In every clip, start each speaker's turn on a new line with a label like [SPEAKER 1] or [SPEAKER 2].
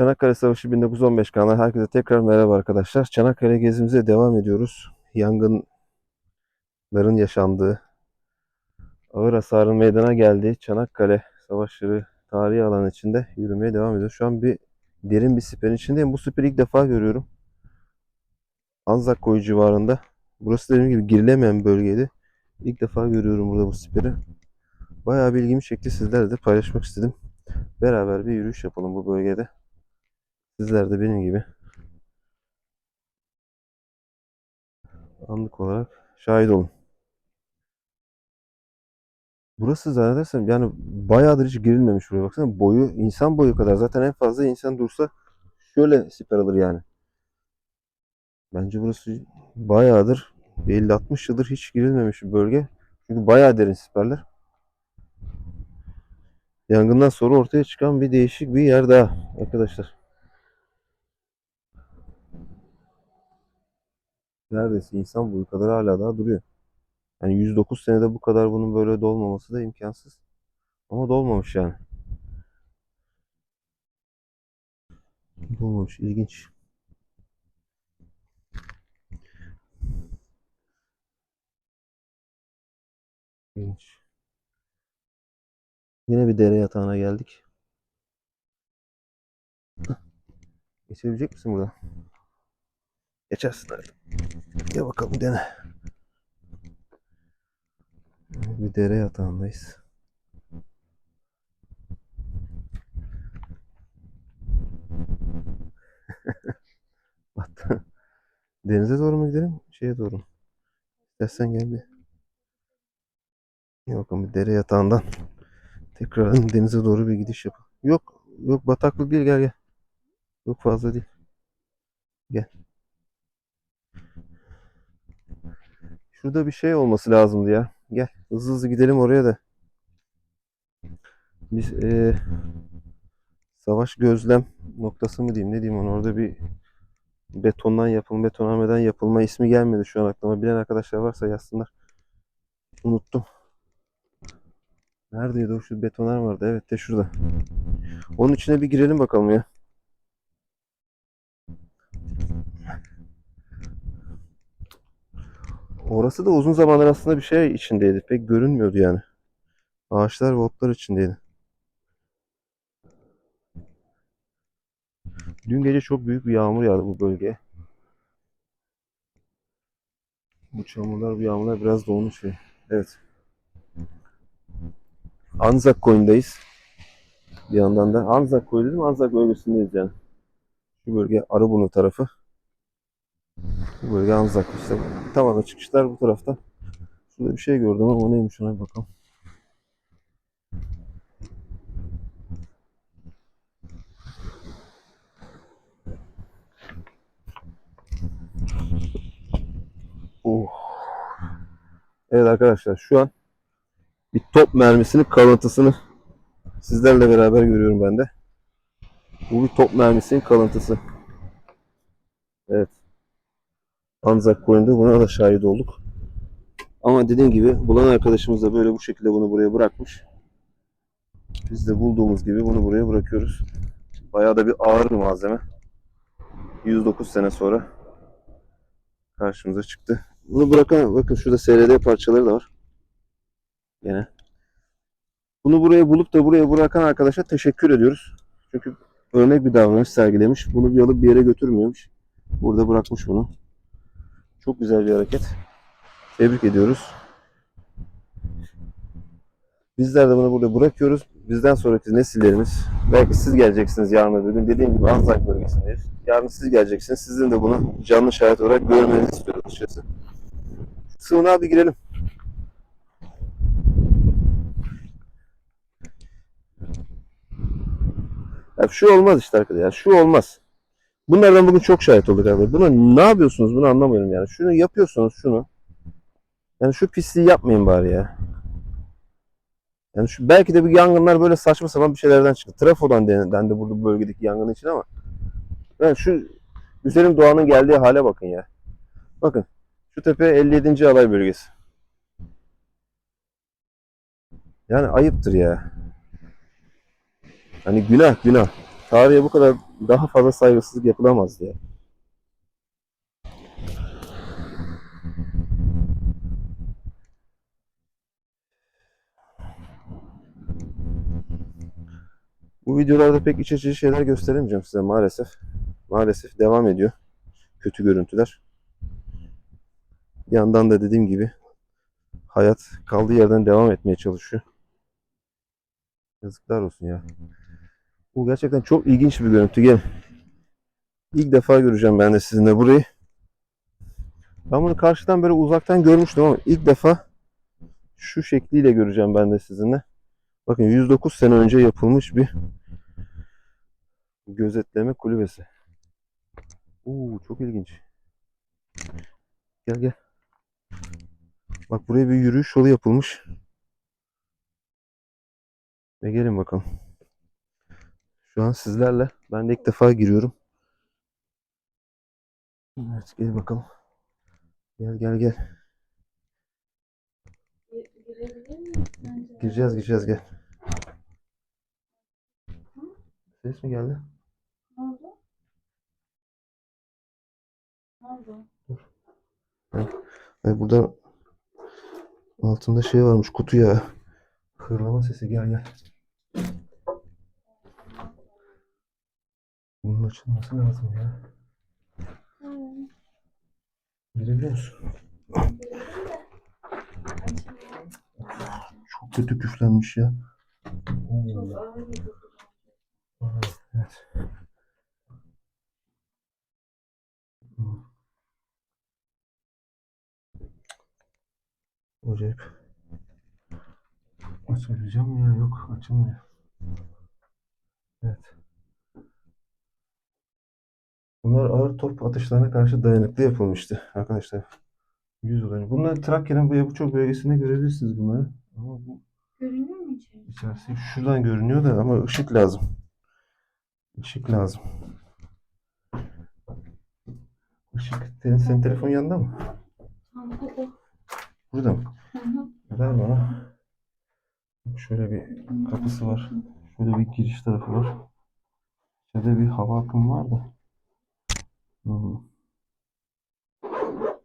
[SPEAKER 1] Çanakkale Savaşı 1915 kanalına herkese tekrar merhaba arkadaşlar. Çanakkale gezimize devam ediyoruz. Yangınların yaşandığı, ağır hasarın meydana geldiği Çanakkale Savaşları tarihi alan içinde yürümeye devam ediyoruz. Şu an bir derin bir siperin içindeyim. Bu siperi ilk defa görüyorum. Anzak koyu civarında. Burası dediğim gibi girilemeyen bir bölgeydi. İlk defa görüyorum burada bu siperi. Bayağı bir ilgimi çekti. Sizlerle de paylaşmak istedim. Beraber bir yürüyüş yapalım bu bölgede. Sizler de benim gibi anlık olarak şahit olun. Burası zannedersem yani bayağıdır hiç girilmemiş buraya. Baksana boyu insan boyu kadar. Zaten en fazla insan dursa şöyle siper alır yani. Bence burası bayağıdır 50-60 yıldır hiç girilmemiş bir bölge. Çünkü bayağı derin siperler. Yangından sonra ortaya çıkan bir değişik bir yer daha arkadaşlar. Neredeyse insan boyu kadar hala daha duruyor. Yani 109 senede bu kadar bunun böyle dolmaması da imkansız. Ama dolmamış yani. Dolmamış. ilginç. İlginç. Yine bir dere yatağına geldik. Geçebilecek misin burada? Geçersin hadi. Gel bakalım dene. Bir dere yatağındayız. Hatta denize doğru mu gidelim? Şeye doğru mu? İstersen gel bir. Bakalım bir dere yatağından tekrar denize doğru bir gidiş yap. Yok, yok bataklık değil gel gel. Yok fazla değil. Gel. Şurada bir şey olması lazımdı ya. Gel hızlı hızlı gidelim oraya da. Biz eee, savaş gözlem noktası mı diyeyim ne diyeyim onu orada bir betondan yapılma, betonarmeden yapılma ismi gelmedi şu an aklıma. Bilen arkadaşlar varsa yazsınlar. Unuttum. Neredeydi o şu betonarme vardı? Evet de şurada. Onun içine bir girelim bakalım ya. Orası da uzun zamanlar aslında bir şey içindeydi. Pek görünmüyordu yani. Ağaçlar ve otlar içindeydi. Dün gece çok büyük bir yağmur yağdı bu bölgeye. Bu çamurlar, bu yağmurlar biraz dolmuş şey. Evet. Anzak koyundayız. Bir yandan da Anzak koyu dedim. Anzak bölgesindeyiz yani. Şu bölge Arıburnu tarafı. Bu bölge Anzak işte. Tamamen çıkışlar bu tarafta. Şurada bir şey gördüm ama neymiş ona bir bakalım. Oh. Evet arkadaşlar şu an bir top mermisinin kalıntısını sizlerle beraber görüyorum ben de. Bu bir top mermisinin kalıntısı. Evet. Anzak koyunda buna da şahit olduk. Ama dediğim gibi bulan arkadaşımız da böyle bu şekilde bunu buraya bırakmış. Biz de bulduğumuz gibi bunu buraya bırakıyoruz. Bayağı da bir ağır bir malzeme. 109 sene sonra karşımıza çıktı. Bunu bırakan bakın şurada SRD parçaları da var. Gene. Bunu buraya bulup da buraya bırakan arkadaşa teşekkür ediyoruz. Çünkü örnek bir davranış sergilemiş. Bunu bir alıp bir yere götürmüyormuş. Burada bırakmış bunu. Çok güzel bir hareket. Tebrik ediyoruz. Bizler de bunu burada bırakıyoruz. Bizden sonraki nesillerimiz, belki siz geleceksiniz yarın öbür gün. Dediğim gibi Anzak bölgesindeyiz. Yarın siz geleceksiniz. Sizin de bunu canlı şahit olarak görmenizi istiyoruz açıkçası. Sığınağa bir girelim. Ya şu olmaz işte arkadaşlar. Şu olmaz. Bunlardan bugün çok şahit olduk abi. Buna ne yapıyorsunuz? Bunu anlamıyorum yani. Şunu yapıyorsunuz şunu. Yani şu pisliği yapmayın bari ya. Yani şu belki de bu yangınlar böyle saçma sapan bir şeylerden çıktı. Trafodan den- dendi burada bu bölgedeki yangın için ama yani şu güzelim doğanın geldiği hale bakın ya. Bakın şu tepe 57. alay bölgesi. Yani ayıptır ya. Hani günah günah. Tarihe bu kadar daha fazla saygısızlık yapılamazdı ya. Bu videolarda pek iç açıcı şeyler gösteremeyeceğim size maalesef. Maalesef devam ediyor kötü görüntüler. Bir yandan da dediğim gibi hayat kaldığı yerden devam etmeye çalışıyor. Yazıklar olsun ya. Bu gerçekten çok ilginç bir görüntü. Gel. İlk defa göreceğim ben de sizinle burayı. Ben bunu karşıdan böyle uzaktan görmüştüm ama ilk defa şu şekliyle göreceğim ben de sizinle. Bakın 109 sene önce yapılmış bir gözetleme kulübesi. Oo çok ilginç. Gel gel. Bak buraya bir yürüyüş yolu yapılmış. Ve gelin bakalım. Şu an sizlerle. Ben de ilk defa giriyorum. Evet gel bakalım. Gel gel gel. Gireceğiz gireceğiz gel. Ses mi geldi?
[SPEAKER 2] Ne oldu? Ne oldu?
[SPEAKER 1] Ay burada altında şey varmış kutu ya. Hırlama sesi gel gel. Bunun açılması lazım ya.
[SPEAKER 2] Hmm,
[SPEAKER 1] Girebiliyor musun? Çok kötü küflenmiş ya.
[SPEAKER 2] Çok ağır bir
[SPEAKER 1] Evet. Acayip. Açabileceğim ya yok açılmıyor. Evet. Bunlar ağır top atışlarına karşı dayanıklı yapılmıştı arkadaşlar. 100 yıl önce. Bunlar Trakya'nın bu Yabuçok bölgesinde görebilirsiniz bunları. Ama bu
[SPEAKER 2] Görünüyor mu içeri?
[SPEAKER 1] İçerisi şuradan görünüyor da ama ışık lazım. Işık lazım. Işık. Senin, senin telefon yanında mı? Burada mı? Ver bana. Şöyle bir kapısı var. Şöyle bir giriş tarafı var. İçeride bir hava akımı var da. Hmm.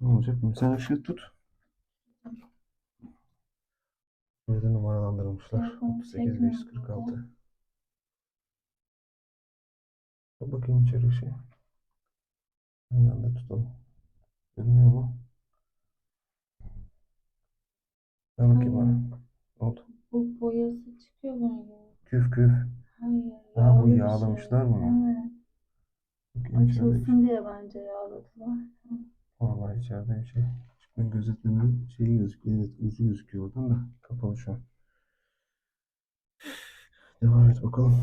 [SPEAKER 1] Ne olacak? Sen ışığı tut. Burada numaralandırılmışlar.
[SPEAKER 2] Telefonu
[SPEAKER 1] 38
[SPEAKER 2] çekmiyor
[SPEAKER 1] 546. Bak bakayım içeri ışığı. Aynı anda tutalım. Görünüyor mu? Ver bakayım bana. Ne oldu?
[SPEAKER 2] Bu boyası çıkıyor böyle.
[SPEAKER 1] Küf küf.
[SPEAKER 2] Hayır.
[SPEAKER 1] Ha, bu
[SPEAKER 2] bir
[SPEAKER 1] yağlamışlar
[SPEAKER 2] şey.
[SPEAKER 1] bunu.
[SPEAKER 2] Evet. Açılsın diye bence yağladılar.
[SPEAKER 1] Vallahi içeride bir şey. Çıkın gözetlemenin şeyi gözüküyor. Evet ucu gözüküyor oradan da. Kapalı şu an. Devam et bakalım.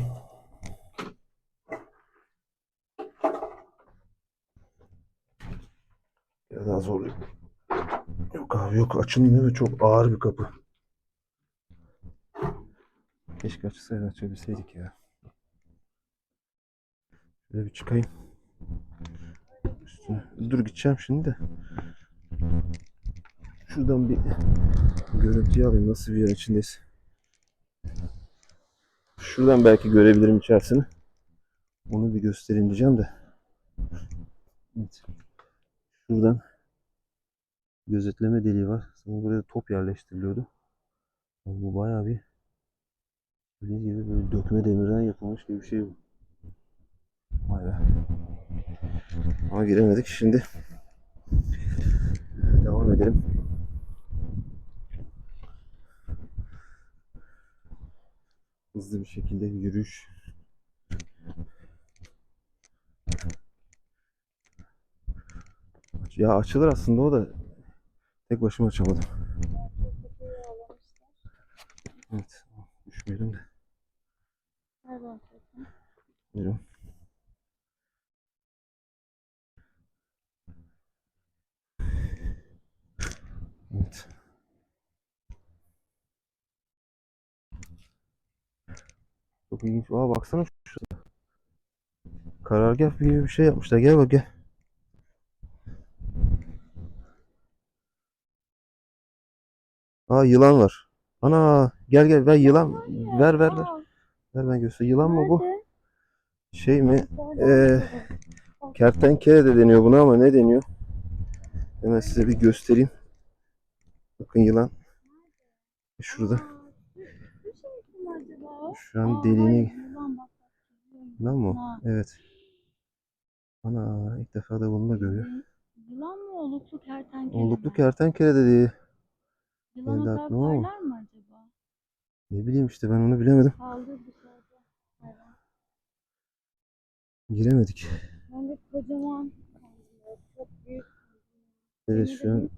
[SPEAKER 1] Biraz daha zorlayayım. Yok abi yok açılmıyor ve çok ağır bir kapı. Keşke açılsaydı açabilseydik ya. Şöyle bir çıkayım. Üstüne. Dur gideceğim şimdi de. Şuradan bir görüntüyü alayım nasıl bir yer içindeyiz. Şuradan belki görebilirim içerisini. Onu bir göstereyim diyeceğim de. Evet. Şuradan gözetleme deliği var. Sanırım buraya top yerleştiriliyordu. Bu bayağı bir gibi böyle dökme demirden yapılmış gibi bir şey bu. Ama giremedik. Şimdi devam edelim. Hızlı bir şekilde yürüyüş. Ya açılır aslında o da tek başıma açamadım. Evet. Düşmeyelim de.
[SPEAKER 2] Ver bana
[SPEAKER 1] Çok ilginç. Aa baksana şurada. Karargah gibi bir şey yapmışlar. Gel bak gel. Aa yılan var. Ana gel gel ver yılan. Ver ver ver. Ver ben göster. Yılan mı bu? Şey mi? Ee, kertenkele de deniyor buna ama ne deniyor? Hemen size bir göstereyim. Bakın yılan. Şurada. Şu an deliğine... Yılan mı?
[SPEAKER 2] Ha.
[SPEAKER 1] Evet. Ana ilk defa da bunu da görüyor.
[SPEAKER 2] Yılan mı oluklu kertenkele
[SPEAKER 1] Olduklu
[SPEAKER 2] mi?
[SPEAKER 1] kertenkele.
[SPEAKER 2] Yılan kadar
[SPEAKER 1] aklıma ama.
[SPEAKER 2] parlar mı acaba?
[SPEAKER 1] Ne bileyim işte ben onu bilemedim.
[SPEAKER 2] Kaldı dışarıda. Hayvan.
[SPEAKER 1] Giremedik.
[SPEAKER 2] Ben de kocaman. Çok büyük.
[SPEAKER 1] Evet
[SPEAKER 2] Beni de
[SPEAKER 1] şu an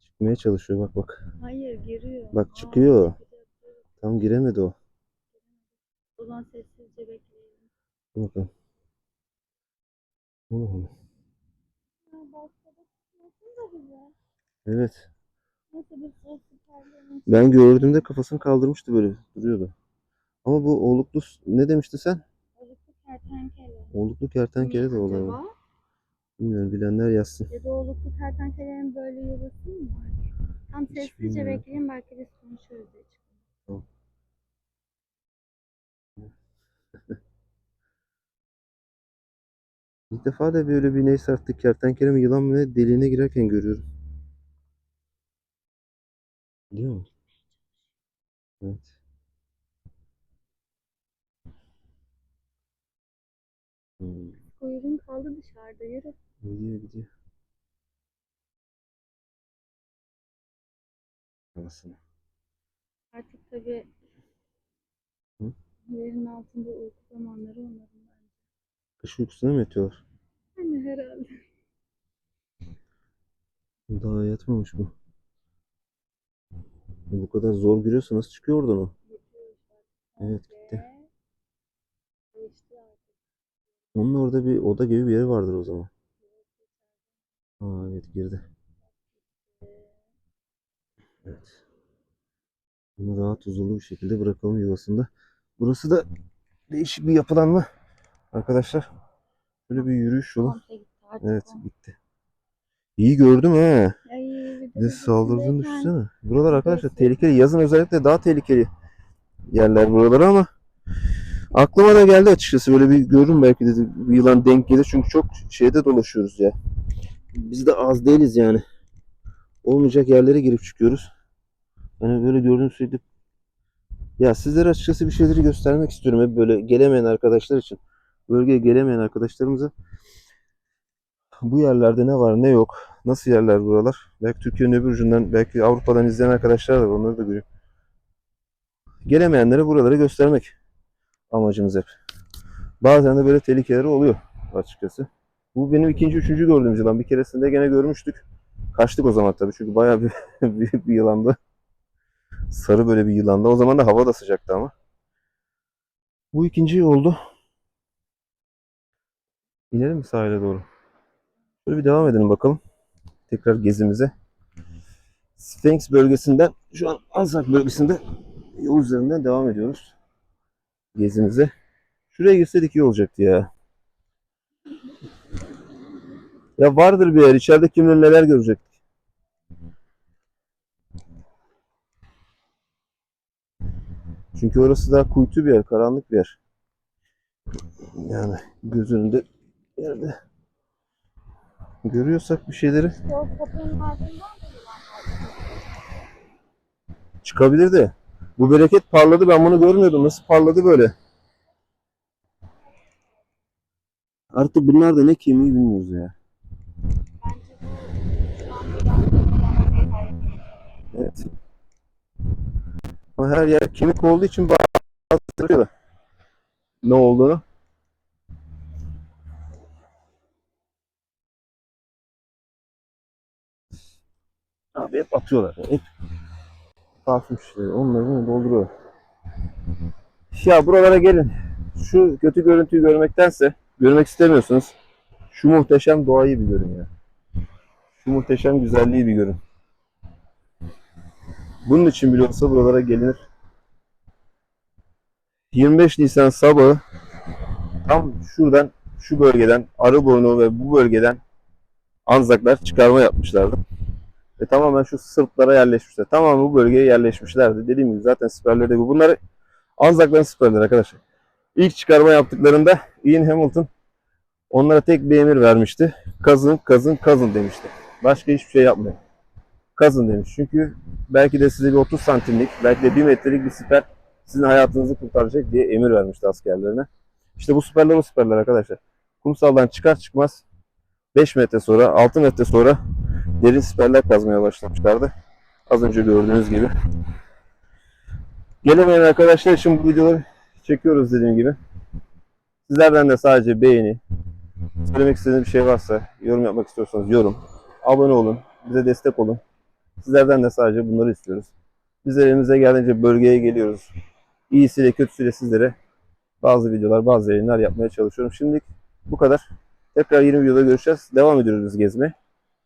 [SPEAKER 1] çıkmaya çalışıyor bak bak.
[SPEAKER 2] Hayır giriyor.
[SPEAKER 1] Bak
[SPEAKER 2] Aa,
[SPEAKER 1] çıkıyor.
[SPEAKER 2] evet.
[SPEAKER 1] Tam giremedi o.
[SPEAKER 2] O zaman sessizce bekleyelim.
[SPEAKER 1] Bakalım. Allah Allah.
[SPEAKER 2] Ha, başladı. Nasıl da güzel.
[SPEAKER 1] Evet.
[SPEAKER 2] Nasıl bir ses süperlerin.
[SPEAKER 1] Ben gördüğümde kafasını kaldırmıştı böyle duruyordu. Ama bu oğluklu ne demişti sen?
[SPEAKER 2] Oluklu kertenkele.
[SPEAKER 1] Oğluklu kertenkele de olabilir.
[SPEAKER 2] acaba?
[SPEAKER 1] Bilmiyorum bilenler yazsın.
[SPEAKER 2] Ya da oluklu kertenkelerin böyle yuvası mı var? Tam
[SPEAKER 1] Hiç
[SPEAKER 2] sessizce
[SPEAKER 1] bilmiyorum.
[SPEAKER 2] bekleyin belki biz konuşuruz
[SPEAKER 1] İlk defa da böyle bir neyse artık kertenkele mi yılan mı ne deliğine girerken görüyorum. Biliyor musun? Evet. Hmm,
[SPEAKER 2] Kuyruğun kaldı dışarıda yürü.
[SPEAKER 1] gidiyor gidiyor. Anasını.
[SPEAKER 2] Artık tabii
[SPEAKER 1] Hı?
[SPEAKER 2] yerin altında uyku zamanları onların.
[SPEAKER 1] Kış uykusuna mı yatıyorlar?
[SPEAKER 2] Hani herhalde.
[SPEAKER 1] Daha yatmamış bu. E, Bu kadar zor giriyorsa nasıl çıkıyor oradan o? Evet gitti. Onun orada bir oda gibi bir yeri vardır o zaman. Aa evet girdi. Evet. Bunu rahat huzurlu bir şekilde bırakalım yuvasında. Burası da değişik bir yapılanma. Arkadaşlar böyle bir yürüyüş yolu. Evet
[SPEAKER 2] o.
[SPEAKER 1] gitti. İyi gördüm
[SPEAKER 2] de biz
[SPEAKER 1] saldırdığını düşünsene. Buralar arkadaşlar tehlikeli. Yazın özellikle daha tehlikeli yerler buraları ama aklıma da geldi açıkçası böyle bir görürüm belki de bir yılan denk gelir. Çünkü çok şeyde dolaşıyoruz ya. Biz de az değiliz yani. Olmayacak yerlere girip çıkıyoruz. Hani böyle gördüğüm sürekli ya sizlere açıkçası bir şeyleri göstermek istiyorum. Hep böyle gelemeyen arkadaşlar için. Bölgeye gelemeyen arkadaşlarımıza bu yerlerde ne var ne yok. Nasıl yerler buralar? Belki Türkiye'nin öbür ucundan, belki Avrupa'dan izleyen arkadaşlar da var. Onları da görüyor. Gelemeyenlere buraları göstermek amacımız hep. Bazen de böyle tehlikeleri oluyor açıkçası. Bu benim ikinci, üçüncü gördüğüm yılan. Bir keresinde gene görmüştük. Kaçtık o zaman tabii çünkü bayağı bir, büyük bir yılandı. Sarı böyle bir yılandı. O zaman da hava da sıcaktı ama. Bu ikinci oldu. İnelim mi sahile doğru? Şöyle bir devam edelim bakalım. Tekrar gezimize. Sphinx bölgesinden şu an Anzak bölgesinde yol üzerinden devam ediyoruz. Gezimize. Şuraya girseydik iyi olacaktı ya. Ya vardır bir yer. İçeride kim bilir neler görecektik. Çünkü orası daha kuytu bir yer. Karanlık bir yer. Yani göz önünde yerde görüyorsak bir şeyleri çıkabilir de. Bu bereket parladı. Ben bunu görmüyordum. Nasıl parladı böyle? Artık bunlar da ne kemiği bilmiyoruz ya. Evet. Ama her yer kemik olduğu için da ne olduğunu. Abi hep atıyorlar. Hep parfüm şişeleri. Onları dolduruyor. Ya buralara gelin. Şu kötü görüntüyü görmektense görmek istemiyorsunuz. Şu muhteşem doğayı bir görün ya. Şu muhteşem güzelliği bir görün. Bunun için bile olsa buralara gelinir. 25 Nisan sabahı tam şuradan şu bölgeden Arıburnu ve bu bölgeden Anzaklar çıkarma yapmışlardı. Ve tamamen şu sırplara yerleşmişler. Tamamen bu bölgeye yerleşmişlerdi. Dediğim gibi zaten siperleri de bu. Bunları Anzakların siperleri arkadaşlar. İlk çıkarma yaptıklarında Ian Hamilton onlara tek bir emir vermişti. Kazın, kazın, kazın demişti. Başka hiçbir şey yapmayın. Kazın demiş. Çünkü belki de size bir 30 santimlik, belki de 1 metrelik bir siper sizin hayatınızı kurtaracak diye emir vermişti askerlerine. İşte bu siperler o siperler arkadaşlar. Kumsaldan çıkar çıkmaz 5 metre sonra, 6 metre sonra derin siperler kazmaya başlamışlardı. Az önce gördüğünüz gibi. Gelemeyen arkadaşlar için bu videoları çekiyoruz dediğim gibi. Sizlerden de sadece beğeni, söylemek istediğiniz bir şey varsa, yorum yapmak istiyorsanız yorum, abone olun, bize destek olun. Sizlerden de sadece bunları istiyoruz. Biz elimize geldiğince bölgeye geliyoruz. İyisiyle kötüsüyle sizlere bazı videolar, bazı yayınlar yapmaya çalışıyorum. Şimdilik bu kadar. Tekrar yeni videoda görüşeceğiz. Devam ediyoruz gezmeye.